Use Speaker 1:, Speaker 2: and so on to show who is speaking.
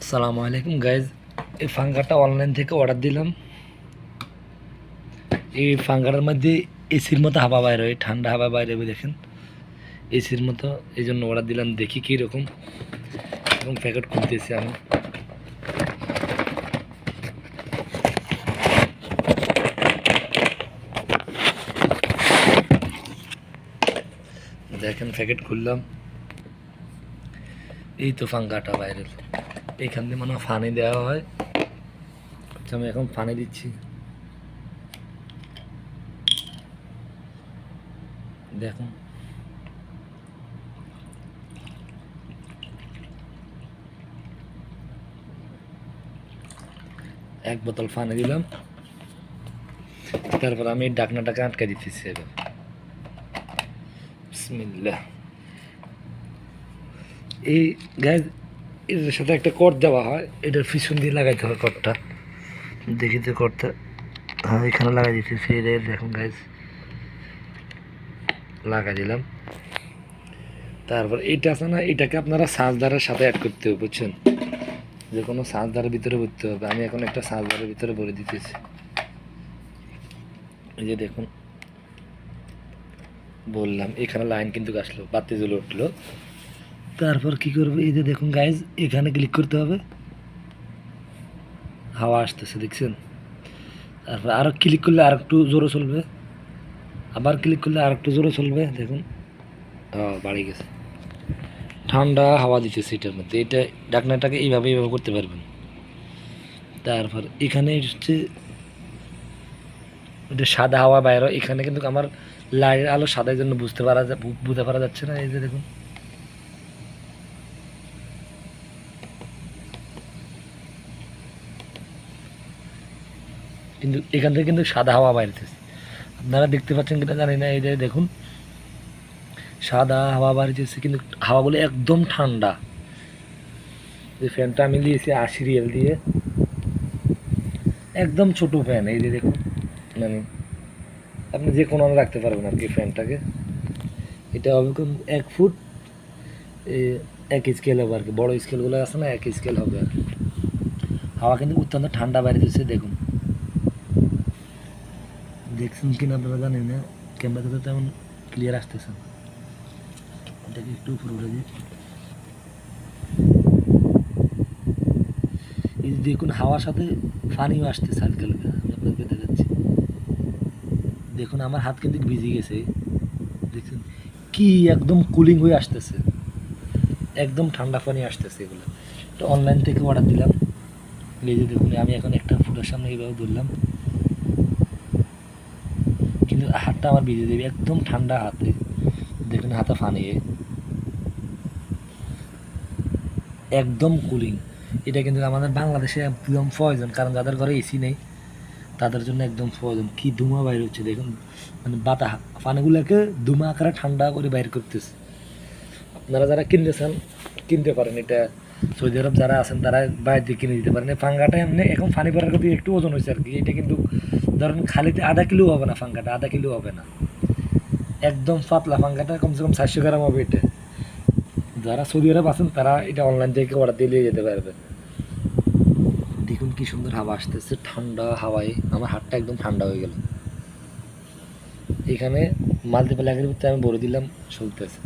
Speaker 1: আসসালামু আলাইকুম গাইজ এই ফাঙ্গাটা অনলাইন থেকে অর্ডার দিলাম। এই ফাঙ্গাটার মধ্যে এসির মতো হাওয়া বাইরে হয়, ঠান্ডা হাওয়া বাইরে হবে, দেখেন। এসির মতো, এই জন্য অর্ডার দিলাম, দেখি কীরকম এবং প্যাকেট খুলতেছি আমি। দেখেন প্যাকেট খুললাম। এই তো ফাঙ্গাটা বাইরের এইখান দিয়ে মনে ফানি দেওয়া হয়। আচ্ছা আমি এখন ফানি দিচ্ছি। দেখুন এক বোতল ফানি দিলাম। তারপর আমি ডাকনাটাকে আটকে দিতেছি এবার। এই গ্যাস এটার সাথে একটা কট দেওয়া হয়। এটার পিছন দিয়ে লাগাইতে হবে কটটা দেখি তো কটটা হ্যাঁ এখানে লাগাই দিতেছি। এটা দেখুন গ্যাস লাগাই দিলাম। তারপর এটা আছে না, এটাকে আপনারা সাজদারের সাথে অ্যাড করতে হবে, বুঝছেন? যে কোনো সাজদারের ভিতরে ভরতে হবে। আমি এখন একটা সাজদারের ভিতরে ভরে দিতেছি। এই যে দেখুন, বললাম, এখানে লাইন কিন্তু আসলো, বাতি জ্বলে উঠল। তারপর কি করবে? এই যে দেখুন গাইজ এখানে ক্লিক করতে হবে। হাওয়া আসতেছে, দেখছেন? তারপর আরও ক্লিক করলে আর একটু জোরে চলবে। আবার ক্লিক করলে আর একটু জোরে চলবে, দেখুন। বাড়ি গেছে। ঠান্ডা হাওয়া দিতেছে এটার মধ্যে। এটা ডাকনাটাকে এইভাবে এইভাবে করতে পারবেন। তারপর এখানে হচ্ছে এটা সাদা হাওয়া বাইরে, এখানে কিন্তু আমার লাইটের আলো সাদার জন্য বুঝতে পারা যা- বুঝতে পারা যাচ্ছে না। এই যে দেখুন। কিন্তু এখান থেকে কিন্তু সাদা হাওয়া বাইরেতেছে আপনারা দেখতে পাচ্ছেন কিনা জানি না, এই যে দেখুন, সাদা হাওয়া বাইরেতেছে কিন্তু হাওয়াগুলো একদম ঠান্ডা। যে ফ্যানটা আমি দিয়েছি আশি রিয়েল দিয়ে। একদম ছোট ফ্যান, এই যে দেখুন মানে আপনি যে কোনো রাখতে পারবেন আর কি ফ্যানটাকে। এটা হবে এক ফুট এক স্কেল হবে আর কি। বড়ো স্কেলগুলো আছে না, এক স্কেল হবে আর হাওয়া কিন্তু অত্যন্ত ঠান্ডা দিচ্ছে দেখুন। দেখছেন কিনা আপনারা জানেন না। ক্যামেরাতে তো তেমন ক্লিয়ার আসতেছে। এটাকে একটু উপরে উঠে দিই। এই যে দেখুন, হাওয়ার সাথে পানিও আসতেছে আমি আপনাদেরকে দেখাচ্ছি। দেখুন, আমার হাত কিন্তু ভিজে গেছে। দেখছেন, কি একদম কুলিং হয়ে আসতেছে। একদম ঠান্ডা পানি আসতেছে এগুলো। তো অনলাইন থেকে অর্ডার দিলাম। এই যে দেখুন, আমি এখন একটা ফুটের সামনে এইভাবে ধরলাম কিন্তু হাতটা আমার ভিজে দেবে একদম ঠান্ডা হাতে। দেখুন হাতে ফানিয়ে একদম কুলিং এটা কিন্তু আমাদের বাংলাদেশে একদম প্রয়োজন, কারণ যাদের ঘরে এসি নেই, তাদের জন্য একদম প্রয়োজন। কি ধুমা বাইর হচ্ছে, দেখুন। মানে বাতা পানিগুলোকে ধুমা আকারে ঠান্ডা করে বাইর করতেছে। আপনারা যারা কিনতে চান, কিনতে পারেন। এটা সৌদি আরব যারা আছেন তারা বাইরে দিয়ে কিনে দিতে পারেন। ফাঙ্গাটা এমনি এখন পানি পড়ার কথা একটু ওজন হয়েছে আর কি। এটা কিন্তু ধরেন খালিতে আধা কিলো হবে না ফাঙ্গাটা, আধা কিলো হবে না। একদম পাতলা ফাঙ্গাটা, কমসে কম চারশো গ্রাম হবে এটা। যারা সৌদি আরব আছেন, তারা এটা অনলাইন থেকে অর্ডার দিয়ে যেতে পারবে। দেখুন কি সুন্দর হাওয়া আসতেছে, ঠান্ডা হাওয়ায়। আমার হাতটা একদম ঠান্ডা হয়ে গেল। এখানে মাল্টিপ্লাগের ভিতরে আমি বলে দিলাম, চলতেছে।